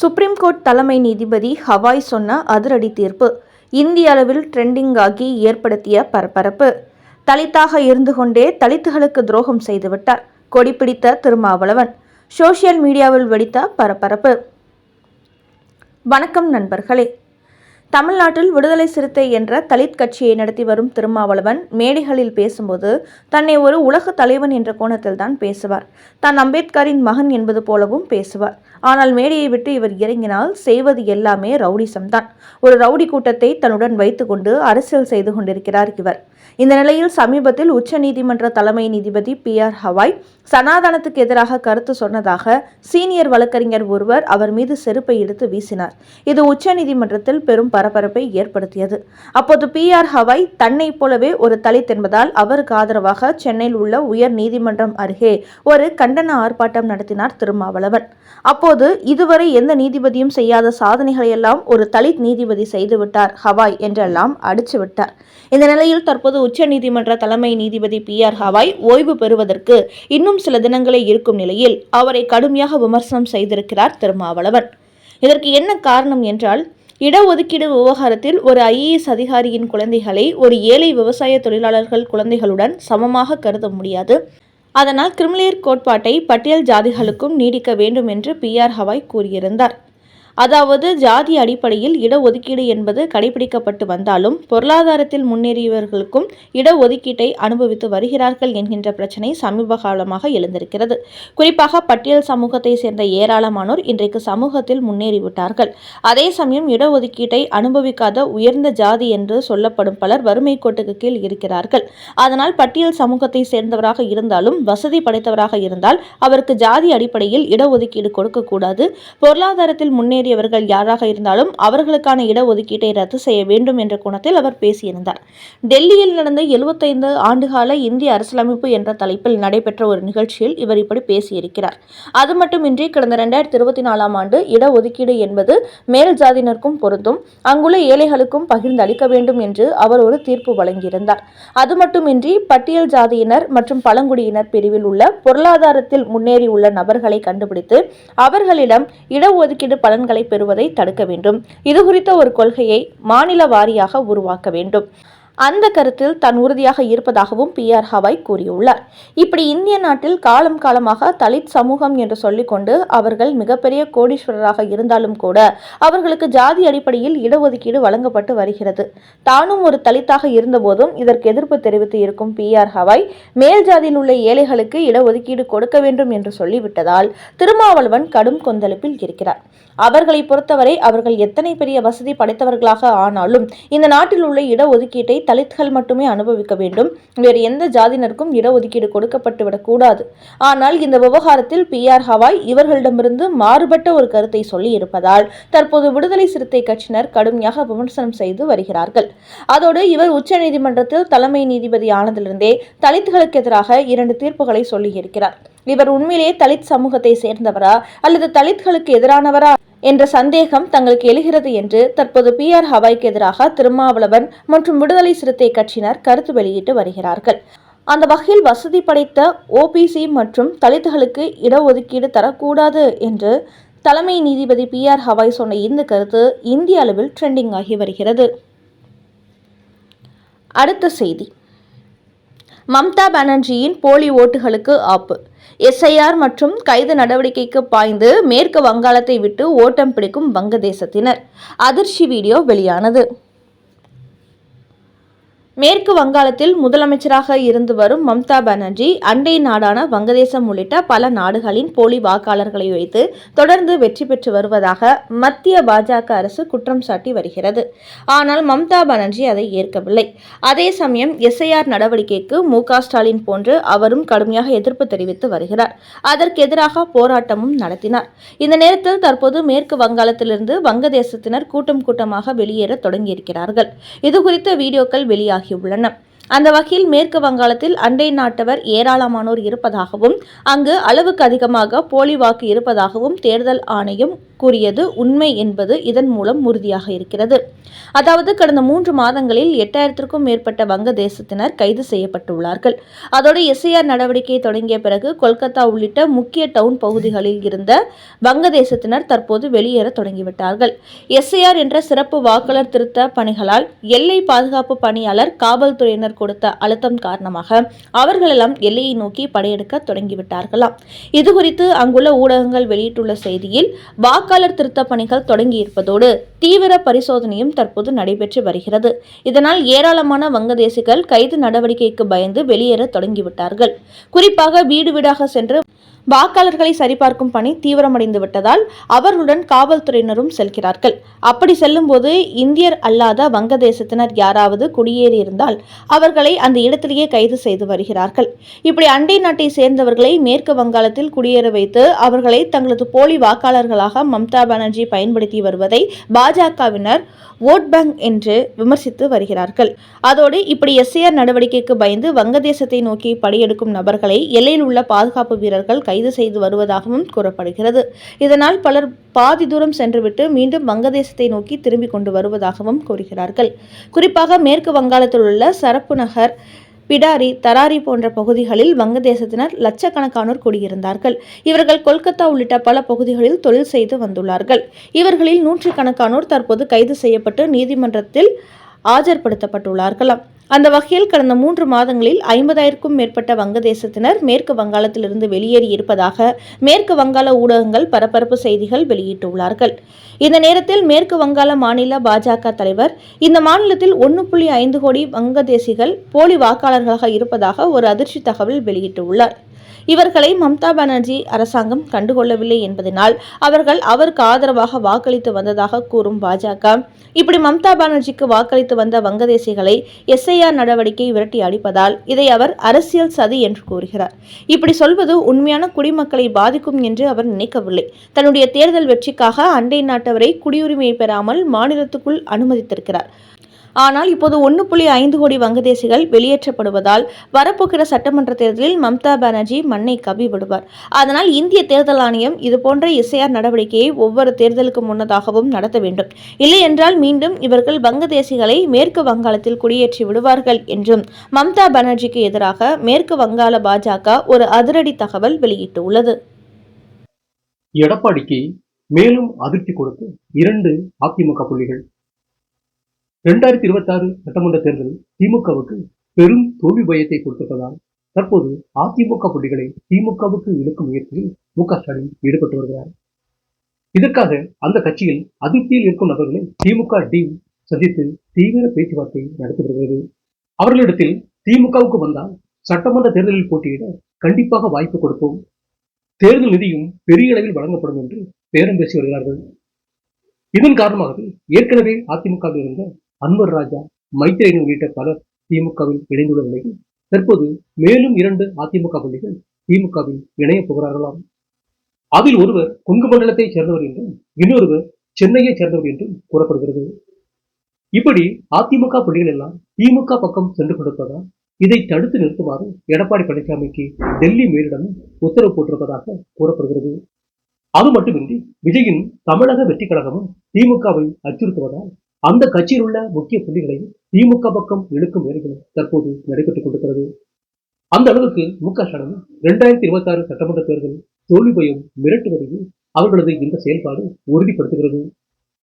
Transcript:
Supreme court தலைமை நீதிபதி Hawaii சொன்ன அதிரடி தீர்ப்பு இந்திய அளவில் ட்ரெண்டிங் ஆகி ஏற்படுத்திய பரபரப்பு. தலித்தாக இருந்து கொண்டே தலித்துகளுக்கு துரோகம் செய்துவிட்டார். கொடி பிடித்த திருமாவளவன் சோஷியல் மீடியாவில் வெடித்த பரபரப்பு. வணக்கம் நண்பர்களே. தமிழ்நாட்டில் விடுதலை சிறுத்தை என்ற தலித் கட்சியை நடத்தி வரும் திருமாவளவன் மேடைகளில் பேசும்போது தன்னை ஒரு உலக தலைவன் என்ற கோணத்தில் தான் பேசுவார். தான் அம்பேத்கரின் மகன் என்பது போலவும் பேசுவார். ஆனால் மேடையை விட்டு இவர் இறங்கினால் செய்வது எல்லாமே ரவுடிசம் தான் ஒரு ரவுடி கூட்டத்தை தன்னுடன் வைத்துக்கொண்டு அரசியல் செய்து கொண்டிருக்கிறார் இவர். இந்த நிலையில் சமீபத்தில் உச்சநீதிமன்ற தலைமை நீதிபதி பி ஆர் ஹவாய் சனாதனத்துக்கு எதிராக கருத்து சொன்னதாக சீனியர் வழக்கறிஞர் ஒருவர் அவர் மீது செருப்பை எடுத்து வீசினார். இது உச்சநீதிமன்றத்தில் பெரும் பரபரப்பை ஏற்படுத்தியது. அப்போது பி ஆர் ஹவாய் தன்னைப் போலவே ஒரு தலித் என்பதால் அவருக்கு ஆதரவாக சென்னையில் உள்ள உயர் நீதிமன்றம் அருகே ஒரு கண்டன ஆர்ப்பாட்டம் நடத்தினார் திருமாவளவன். அப்போது இதுவரை எந்த நீதிபதியும் செய்யாத சாதனைகளையெல்லாம் ஒரு தலித் நீதிபதி செய்துவிட்டார். ஹவாய் என்றெல்லாம் அடிச்சு விட்டார் இந்த நிலையில் தற்போது உச்சநீதிமன்ற தலைமை நீதிபதி பி ஆர் ஹவாய் ஓய்வு பெறுவதற்கு இன்னும் சில தினங்களே இருக்கும் நிலையில் அவரை கடுமையாக விமர்சனம் செய்திருக்கிறார் திருமாவளவன். இதற்கு என்ன காரணம் என்றால் இடஒதுக்கீடு விவகாரத்தில் ஒரு ஐஏஎஸ் அதிகாரியின் குழந்தைகளை ஒரு ஏழை விவசாய தொழிலாளர்கள் குழந்தைகளுடன் சமமாக கருத முடியாது. அதனால் கிரிமிலேயர் கோட்பாட்டை பட்டியல் ஜாதிகளுக்கும் நீடிக்க வேண்டும் என்று பி ஆர் ஹவாய் கூறியிருந்தார். அதாவது ஜாதி அடிப்படையில் இடஒதுக்கீடு என்பது கடைபிடிக்கப்பட்டு வந்தாலும் பொருளாதாரத்தில் முன்னேறியவர்களுக்கும் இடஒதுக்கீட்டை அனுபவித்து வருகிறார்கள் என்கின்ற பிரச்சனை சமீப காலமாக எழுந்திருக்கிறது. குறிப்பாக பட்டியல் சமூகத்தை சேர்ந்த ஏராளமானோர் இன்றைக்கு சமூகத்தில் முன்னேறிவிட்டார்கள். அதே சமயம் இடஒதுக்கீட்டை அனுபவிக்காத உயர்ந்த ஜாதி என்று சொல்லப்படும் பலர் வறுமை கோட்டுக்கு கீழ் இருக்கிறார்கள். அதனால் பட்டியல் சமூகத்தை சேர்ந்தவராக இருந்தாலும் வசதி படைத்தவராக இருந்தால் அவருக்கு ஜாதி அடிப்படையில் இடஒதுக்கீடு கொடுக்கக்கூடாது. பொருளாதாரத்தில் முன்னேறி கூடியவர்கள் யாராக இருந்தாலும் அவர்களுக்கான இடஒதுக்கீட்டை ரத்து செய்ய வேண்டும் என்ற கோணத்தில் அவர் பேசியிருந்தார். டெல்லியில் நடந்த எழுபத்தைந்து ஆண்டுகால இந்திய அரசியலமைப்பு என்ற தலைப்பில் நடைபெற்ற ஒரு நிகழ்ச்சியில் இவர் இப்படி பேசியிருக்கிறார். அது மட்டுமின்றி கடந்த இரண்டாயிரத்தி இருபத்தி நாலாம் ஆண்டு இடஒதுக்கீடு என்பது மேல் ஜாதியினருக்கும் பொருந்தும் அங்குள்ள ஏழைகளுக்கும் பகிர்ந்து அளிக்க வேண்டும் என்று அவர் ஒரு தீர்ப்பு வழங்கியிருந்தார். அது மட்டுமின்றி பட்டியல் ஜாதியினர் மற்றும் பழங்குடியினர் பிரிவில் உள்ள பொருளாதாரத்தில் முன்னேறியுள்ள நபர்களை கண்டுபிடித்து அவர்களிடம் இடஒதுக்கீடு பலன்கள் பெறுவதை தடுக்க வேண்டும். இது குறித்த ஒரு கொள்கையை மாநில வாரியாக உருவாக்க வேண்டும். அந்த கருத்தில் தான் உறுதியாக இருப்பதாகவும் பி ஆர் ஹவாய் கூறியுள்ளார். இப்படி இந்திய நாட்டில் காலம் காலமாக தலித் சமூகம் என்று சொல்லிக்கொண்டு அவர்கள் மிகப்பெரிய கோடீஸ்வரராக இருந்தாலும் கூட அவர்களுக்கு ஜாதி அடிப்படையில் இடஒதுக்கீடு வழங்கப்பட்டு வருகிறது. தானும் ஒரு தலித்தாக இருந்தபோதும் இதற்கு எதிர்ப்பு தெரிவித்து இருக்கும் பி ஆர் ஹவாய் மேல் ஜாதியில் உள்ள ஏழைகளுக்கு இடஒதுக்கீடு கொடுக்க வேண்டும் என்று சொல்லிவிட்டதால் திருமாவளவன் கடும் கொந்தளிப்பில் இருக்கிறார். அவர்களை பொறுத்தவரை அவர்கள் எத்தனை பெரிய வசதி படைத்தவர்களாக ஆனாலும் இந்த நாட்டில் உள்ள இடஒதுக்கீட்டை தலித்கள் மட்டுமே அனுபவிக்க வேண்டும். வேறு எந்த ஜாதியினருக்கும் இடஒதுக்கீடு கொடுக்கப்பட்டு விடக்கூடாது. ஆனால் இந்த விவகாரத்தில் பி ஆர் ஹவாய் இவர்களிடமிருந்து மாறுபட்ட ஒரு கருத்தை சொல்லி இருப்பதால் தற்போது விடுதலை சிறுத்தை கட்சியினர் கடுமையாக விமர்சனம் செய்து வருகிறார்கள். அதோடு இவர் உச்சநீதிமன்றத்தில் தலைமை நீதிபதி ஆனதிலிருந்தே தலித்களுக்கு எதிராக இரண்டு தீர்ப்புகளை சொல்லியிருக்கிறார். இவர் உண்மையிலேயே தலித் சமூகத்தை சேர்ந்தவரா அல்லது தலித்களுக்கு எதிரானவரா? என்ற சந்தேகம் தங்களுக்கு எழுகிறது என்று தற்போது பி ஆர் ஹவாய்க்கு எதிராக திருமாவளவன் மற்றும் விடுதலை சிறுத்தை கட்சியினர் கருத்து வெளியிட்டு வருகிறார்கள். அந்த வகையில் வசதி படைத்த ஓபிசி மற்றும் தலித்துகளுக்கு இடஒதுக்கீடு தரக்கூடாது என்று தலைமை நீதிபதி பி ஆர் ஹவாய் சொன்ன இந்த கருத்து இந்திய அளவில் ட்ரெண்டிங் ஆகி வருகிறது. அடுத்த செய்தி. மம்தா பானர்ஜியின் போலி ஓட்டுகளுக்கு ஆப்பு. எஸ்ஐஆர் மற்றும் கைது நடவடிக்கைக்கு பாய்ந்து மேற்கு வங்காளத்தை விட்டு ஓட்டம் பிடிக்கும் வங்கதேசத்தினர். அதிர்ச்சி வீடியோ வெளியானது. மேற்கு வங்காளத்தில் முதலமைச்சராக இருந்து வரும் மம்தா பானர்ஜி அண்டை நாடான வங்கதேசம் உள்ளிட்ட பல நாடுகளின் போலி வாக்காளர்களை வைத்து தொடர்ந்து வெற்றி பெற்று வருவதாக மத்திய பாஜக அரசு குற்றம் சாட்டி வருகிறது. ஆனால் மம்தா பானர்ஜி அதை ஏற்கவில்லை. அதே சமயம் எஸ்ஐஆர் நடவடிக்கைக்கு மு ஸ்டாலின் போன்று அவரும் கடுமையாக எதிர்ப்பு தெரிவித்து வருகிறார். அதற்கு எதிராக போராட்டமும் நடத்தினார். இந்த நேரத்தில் தற்போது மேற்கு வங்காளத்திலிருந்து வங்கதேசத்தினர் கூட்டம் கூட்டமாக வெளியேற தொடங்கியிருக்கிறார்கள். இதுகுறித்த வீடியோக்கள் வெளியாகி ஆகியுள்ளன அந்த வகையில் மேற்கு வங்காளத்தில் அண்டை நாட்டவர் ஏராளமானோர் இருப்பதாகவும் அங்கு அளவுக்கு அதிகமாக போலி வாக்கு இருப்பதாகவும் தேர்தல் ஆணையம் கூறியது உண்மை என்பது இதன் மூலம் உறுதியாக இருக்கிறது. அதாவது கடந்த மூன்று மாதங்களில் எட்டாயிரத்திற்கும் மேற்பட்ட வங்கதேசத்தினர் கைது செய்யப்பட்டுள்ளார்கள். அதோடு எஸ்ஐஆர் நடவடிக்கை தொடங்கிய பிறகு கொல்கத்தா உள்ளிட்ட முக்கிய டவுன் பகுதிகளில் இருந்த வங்கதேசத்தினர் தற்போது வெளியேற தொடங்கிவிட்டார்கள். எஸ்ஐஆர் என்ற சிறப்பு வாக்காளர் திருத்த பணிகளால் எல்லை பாதுகாப்பு பணியாளர் காவல்துறையினர் கொடுத்த அழுத்தம் காரணமாக அவர்களெல்லாம் எல்லையை நோக்கி படையெடுக்க தொடங்கிவிட்டார்களாம். இதுகுறித்து அங்குள்ள ஊடகங்கள் வெளியிட்டுள்ள செய்தியில் வாக்காளர் திருத்த பணிகள் தொடங்கியிருப்பதோடு தீவிர பரிசோதனையும் தற்போது நடைபெற்று வருகிறது. இதனால் ஏராளமான வங்கதேசிகள் கைது நடவடிக்கைக்கு பயந்து வெளியேற தொடங்கிவிட்டார்கள். குறிப்பாக வீடு வீடாக சென்று வாக்காளர்களை சரிபார்க்கும் பணி தீவிரமடைந்து விட்டதால் அவர்களுடன் காவல்துறையினரும் செல்கிறார்கள். அப்படி செல்லும்போது இந்தியர் அல்லாத வங்கதேசத்தினர் யாராவது குடியேறியிருந்தால் அவர்களை அந்த இடத்திலேயே கைது செய்து வருகிறார்கள். இப்படி அண்டை நாட்டை சேர்ந்தவர்களை மேற்கு வங்காளத்தில் குடியேற வைத்து அவர்களை தங்களது போலி வாக்காளர்களாக மம்தா பானர்ஜி பயன்படுத்தி வருவதை பாஜகவினர் ஓட் பேங்க் என்று விமர்சித்து வருகிறார்கள். அதோடு இப்படி எஸ்ஐஆர் நடவடிக்கைக்கு பயந்து வங்கதேசத்தை நோக்கி படையெடுக்கும் நபர்களை எல்லையில் உள்ள பாதுகாப்பு வீரர்கள் கைது செய்து வருவதாகவும் கூறப்படுகிறது. இதனால் பலர் பாதி தூரம் சென்றுவிட்டு மீண்டும் வங்கதேசத்தை நோக்கி திரும்பிக் கொண்டு வருவதாகவும் கூறுகிறார்கள். குறிப்பாக மேற்கு வங்காளத்தில் உள்ள சரப்பு நகர் பிடாரி தராரி போன்ற பகுதிகளில் வங்கதேசத்தினர் லட்சக்கணக்கானோர் குடியிருந்தார்கள். இவர்கள் கொல்கத்தா உள்ளிட்ட பல பகுதிகளில் தொழில் செய்து வந்துள்ளார்கள். இவர்களில் நூற்றுக்கணக்கானோர் தற்போது கைது செய்யப்பட்டு நீதிமன்றத்தில் ஆஜர்படுத்தப்பட்டுள்ளார்களாம். அந்த வகையில் கடந்த மூன்று மாதங்களில் ஐம்பதாயிரக்கும் மேற்பட்ட வங்கதேசத்தினர் மேற்கு வங்காளத்திலிருந்து வெளியேறி இருப்பதாக மேற்கு வங்காள ஊடகங்கள் பரபரப்பு செய்திகள் வெளியிட்டுள்ளார்கள். இந்த நேரத்தில் மேற்கு வங்காள மாநில பாஜக தலைவர் இந்த மாநிலத்தில் ஒன்று புள்ளி ஐந்து கோடி வங்கதேசிகள் போலி வாக்காளர்களாக இருப்பதாக ஒரு அதிர்ச்சி தகவல் வெளியிட்டுள்ளார். இவர்களை மம்தா பானர்ஜி அரசாங்கம் கண்டுகொள்ளவில்லை என்பதனால் அவர்கள் அவருக்கு ஆதரவாக வாக்களித்து வந்ததாக கூறும் பாஜக. இப்படி மம்தா பானர்ஜிக்கு வாக்களித்து வந்த வங்கதேசிகளை எஸ்ஐஆர் நடவடிக்கை விரட்டி அடிப்பதால் இதை அவர் அரசியல் சதி என்று கூறுகிறார். இப்படி சொல்வது உண்மையான குடிமக்களை பாதிக்கும் என்று அவர் நினைக்கவில்லை. தன்னுடைய தேர்தல் வெற்றிக்காக அண்டை நாட்டவரை குடியுரிமையை பெறாமல் மாநிலத்துக்குள் அனுமதித்திருக்கிறார். ஆனால் இப்போது ஒன்று புள்ளி ஐந்து கோடி வங்கதேசிகள் வெளியேற்றப்படுவதால் வரப்போகிற சட்டமன்ற தேர்தலில் மம்தா பானர்ஜி மண்ணை கவி விடுவார். அதனால் இந்திய தேர்தல் ஆணையம் இதுபோன்ற எஸ்ஐஆர் நடவடிக்கையை ஒவ்வொரு தேர்தலுக்கு முன்னதாகவும் நடத்த வேண்டும். இல்லை என்றால் மீண்டும் இவர்கள் வங்கதேசிகளை மேற்கு வங்காளத்தில் குடியேற்றி விடுவார்கள் என்றும் மம்தா பானர்ஜிக்கு எதிராக மேற்கு வங்காள பாஜக ஒரு அதிரடி தகவல் வெளியிட்டுள்ளது. எடப்பாடிக்கு மேலும் அதிர்ச்சி கொடுத்து இரண்டு அதிமுக புள்ளிகள் இரண்டாயிரத்தி இருபத்தி ஆறு சட்டமன்ற தேர்தல் திமுகவுக்கு பெரும் தோல்வி பயத்தை கொடுத்திருப்பதால் தற்போது அதிமுக புள்ளிகளை திமுகவுக்கு இழுக்கும் முயற்சியில் மு க ஸ்டாலின் ஈடுபட்டு வருகிறார். இதற்காக அந்த கட்சியில் அதிருப்தியில் இருக்கும் நபர்களை திமுக டீம் சந்தித்து தீவிர பேச்சுவார்த்தை நடத்தி வருகிறது. அவர்களிடத்தில் திமுகவுக்கு வந்தால் சட்டமன்ற தேர்தலில் போட்டியிட கண்டிப்பாக வாய்ப்பு கொடுப்போம். தேர்தல் நிதியும் பெரிய அளவில் வழங்கப்படும் என்று பேரம் பேசி வருகிறார்கள். இதன் காரணமாக ஏற்கனவே அதிமுகவில் இருந்த அன்வர் ராஜா மைத்ரேயன் உள்ளிட்ட பலர் திமுகவில் இணைந்துள்ள நிலையில். தற்போது மேலும் இரண்டு அதிமுக பள்ளிகள் திமுகவில் இணைய போகிறார்களாம் அதில் ஒருவர் கொங்கு மண்டலத்தைச் சேர்ந்தவர் என்றும் இன்னொருவர் சென்னையைச் சேர்ந்தவர் என்றும் கூறப்படுகிறது. இப்படி அதிமுக புள்ளிகள் எல்லாம் திமுக பக்கம் சென்று கொண்டிருப்பதால் இதை தடுத்து நிறுத்துமாறு எடப்பாடி பழனிசாமிக்கு டெல்லி மேலிடமும் உத்தரவு போட்டிருப்பதாக கூறப்படுகிறது. அது மட்டுமின்றி விஜயின் தமிழக வெற்றி கழகமும் திமுகவை அச்சுறுத்துவதால் அந்த கட்சியில் உள்ள முக்கிய புள்ளிகளையும் திமுக பக்கம் இழுக்கும் வேலைகளும் தற்போது நடைபெற்றுக் கொண்டிருக்கிறது. அந்த அளவுக்கு மு க ஸ்டாலின் இரண்டாயிரத்தி இருபத்தி ஆறு சட்டமன்ற தேர்தலில் தோல்வி பயம் மிரட்டுவதையும் அவர்களது இந்த செயல்பாடு உறுதிப்படுத்துகிறது.